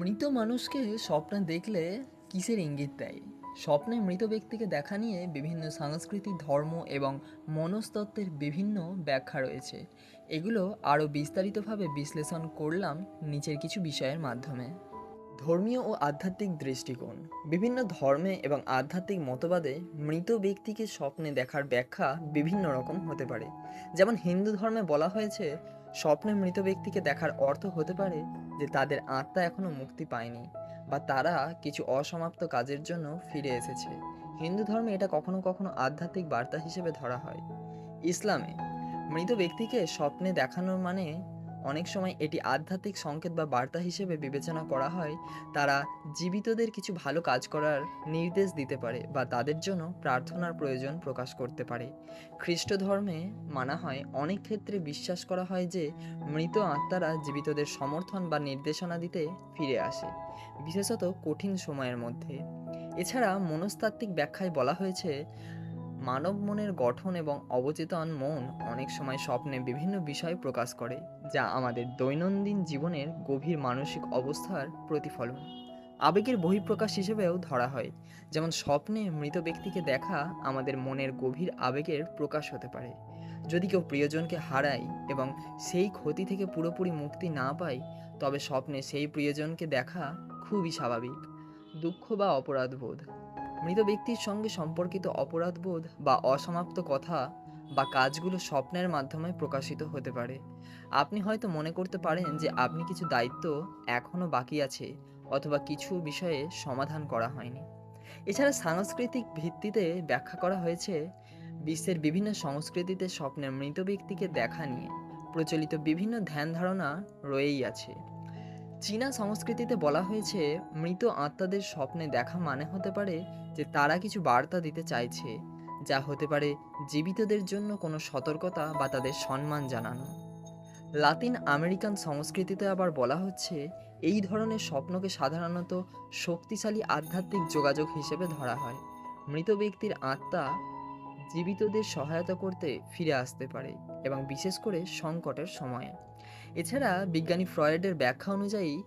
মৃত মানুষকে স্বপ্নে দেখলে কিসের ইঙ্গিত দেয়? স্বপ্নে মৃত ব্যক্তিকে দেখা নিয়ে বিভিন্ন সাংস্কৃতিক ধর্ম এবং মনস্তত্ত্বের বিভিন্ন ব্যাখ্যা রয়েছে। এগুলো আরও বিস্তারিতভাবে বিশ্লেষণ করলাম নিচের কিছু বিষয়ের মাধ্যমে। ধর্মীয় ও আধ্যাত্মিক দৃষ্টিকোণ। বিভিন্ন ধর্মে এবং আধ্যাত্মিক মতবাদে মৃত ব্যক্তিকে স্বপ্নে দেখার ব্যাখ্যা বিভিন্ন রকম হতে পারে। যেমন হিন্দু ধর্মে বলা হয়েছে স্বপ্নে মৃত ব্যক্তিকে দেখার অর্থ হতে পারে যে তাদের আত্মা এখনও মুক্তি পায়নি বা তারা কিছু অসমাপ্ত কাজের জন্য ফিরে এসেছে। হিন্দু ধর্মে এটা কখনো কখনো আধ্যাত্মিক বার্তা হিসেবে ধরা হয়। ইসলামে মৃত ব্যক্তিকে স্বপ্নে দেখানোর মানে অনেক সময় এটি আধ্যাত্মিক সংকেত বা বার্তা হিসেবে বিবেচনা করা হয়, তারা জীবিতদের কিছু ভালো কাজ করার নির্দেশ দিতে পারে বা তাদের জন্য প্রার্থনার প্রয়োজন প্রকাশ করতে পারে। খ্রিস্ট ধর্মে মানা হয়, অনেক ক্ষেত্রে বিশ্বাস করা হয় যে মৃত আত্মারা জীবিতদের সমর্থন বা নির্দেশনা দিতে ফিরে আসে, বিশেষত কঠিন সময়ের মধ্যে। এছাড়া মনস্তাত্ত্বিক ব্যাখ্যায় বলা হয়েছে মানব মনের গঠন এবং অবচেতন মন অনেক সময় স্বপ্নে বিভিন্ন বিষয় প্রকাশ করে, যা আমাদের দৈনন্দিন জীবনের গভীর মানসিক অবস্থার প্রতিফলন। আবেগের বহিঃপ্রকাশ হিসেবেও ধরা হয়। যেমন স্বপ্নে মৃত ব্যক্তিকে দেখা আমাদের মনের গভীর আবেগের প্রকাশ হতে পারে। যদি কেউ প্রিয়জনকে হারায় এবং সেই ক্ষতি থেকে পুরোপুরি মুক্তি না পায়, তবে স্বপ্নে সেই প্রিয়জনকে দেখা খুবই স্বাভাবিক। দুঃখ বা অপরাধবোধ। মৃত ব্যক্তির সঙ্গে সম্পর্কিত অপরাধবোধ বা অসমাপ্ত কথা বা কাজগুলো স্বপ্নের মাধ্যমে প্রকাশিত হতে পারে। আপনি হয়তো মনে করতে পারেন যে আপনি কিছু দায়িত্ব এখনও বাকি আছে অথবা কিছু বিষয়ে সমাধান করা হয়নি। এছাড়া সাংস্কৃতিক ভিত্তিতে ব্যাখ্যা করা হয়েছে, বিশ্বের বিভিন্ন সংস্কৃতিতে স্বপ্নের মৃত ব্যক্তিকে দেখা নিয়ে প্রচলিত বিভিন্ন ধ্যান ধারণা রয়েই আছে। চীনা সংস্কৃতিতে বলা হয়েছে, মৃত আত্মাদের স্বপ্নে দেখা মানে হতে পারে যে তারা কিছু বার্তা দিতে চাইছে, যা হতে পারে জীবিতদের জন্য কোনো সতর্কতা বা তাদের সম্মান জানানো। লাতিন আমেরিকান সংস্কৃতিতে আবার বলা হচ্ছে, এই ধরনের স্বপ্নকে সাধারণত শক্তিশালী আধ্যাত্মিক যোগাযোগ হিসেবে ধরা হয়। মৃত ব্যক্তির আত্মা জীবিতদের সহায়তা করতে ফিরে আসতে পারে এবং বিশেষ করে সংকটের সময়ে। এছাড়া বিজ্ঞানী ফ্রয়েডের ব্যাখ্যা অনুযায়ী,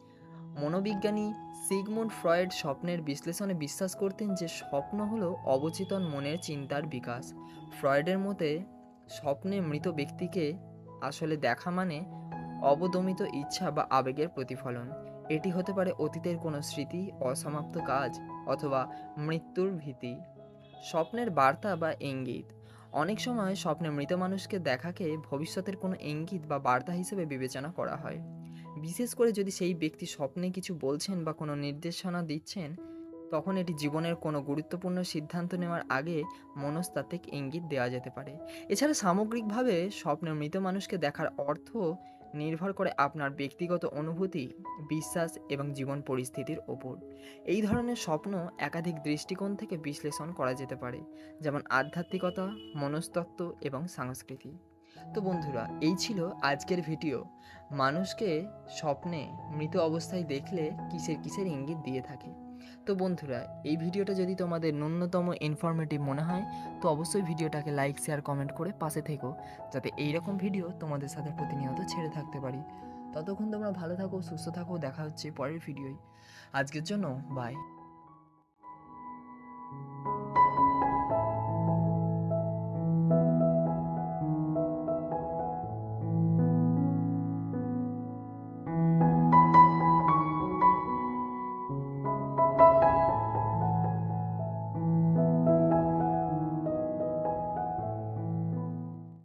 মনোবিজ্ঞানী সিগমুন্ড ফ্রয়েড স্বপ্নের বিশ্লেষণে বিশ্বাস করতেন যে স্বপ্ন হলো অবচেতন মনের চিন্তার বিকাশ। ফ্রয়েডের মতে, স্বপ্নে মৃত ব্যক্তিকে আসলে দেখা মানে অবদমিত ইচ্ছা বা আবেগের প্রতিফলন। এটি হতে পারে অতীতের কোনো স্মৃতি, অসমাপ্ত কাজ অথবা মৃত্যুর ভীতি। স্বপ্নের বার্তা বা ইঙ্গিত। অনেক সময় স্বপ্নে মৃত মানুষকে দেখাকে ভবিষ্যতের কোনো ইঙ্গিত বা বার্তা হিসেবে বিবেচনা করা হয়। বিশেষ করে যদি সেই ব্যক্তি স্বপ্নে কিছু বলছেন বা কোনো নির্দেশনা দিচ্ছেন, তখন এটি জীবনের কোনো গুরুত্বপূর্ণ সিদ্ধান্ত নেওয়ার আগে মনস্তাত্ত্বিক ইঙ্গিত দেওয়া যেতে পারে। এছাড়া সামগ্রিকভাবে স্বপ্নে মৃত মানুষকে দেখার অর্থ নির্ভর করে আপনার ব্যক্তিগত অনুভূতি, বিশ্বাস এবং জীবন পরিস্থিতির ওপর। এই ধরনের স্বপ্ন একাধিক দৃষ্টিকোণ থেকে বিশ্লেষণ করা যেতে পারে, যেমন আধ্যাত্মিকতা, মনস্তত্ত্ব এবং সংস্কৃতি। তো বন্ধুরা, এই ছিল আজকের ভিডিও। মানুষকে স্বপ্নে মৃত অবস্থায় দেখলে কিসের কিসের ইঙ্গিত দিয়ে থাকে? তো বন্ধুরা, এই ভিডিওটা যদি তোমাদের ন্যূনতম ইনফরমেটিভ মনে হয়, তো অবশ্যই ভিডিওটাকে লাইক শেয়ার কমেন্ট করে পাশে থেকো, যাতে এইরকম ভিডিও তোমাদের সাথে প্রতিনিয়ত ছেড়ে থাকতে পারি। ততক্ষণ তোমরা ভালো থাকো, সুস্থ থাকো, দেখা হচ্ছে পরের ভিডিওয় আজকের জন্য বাই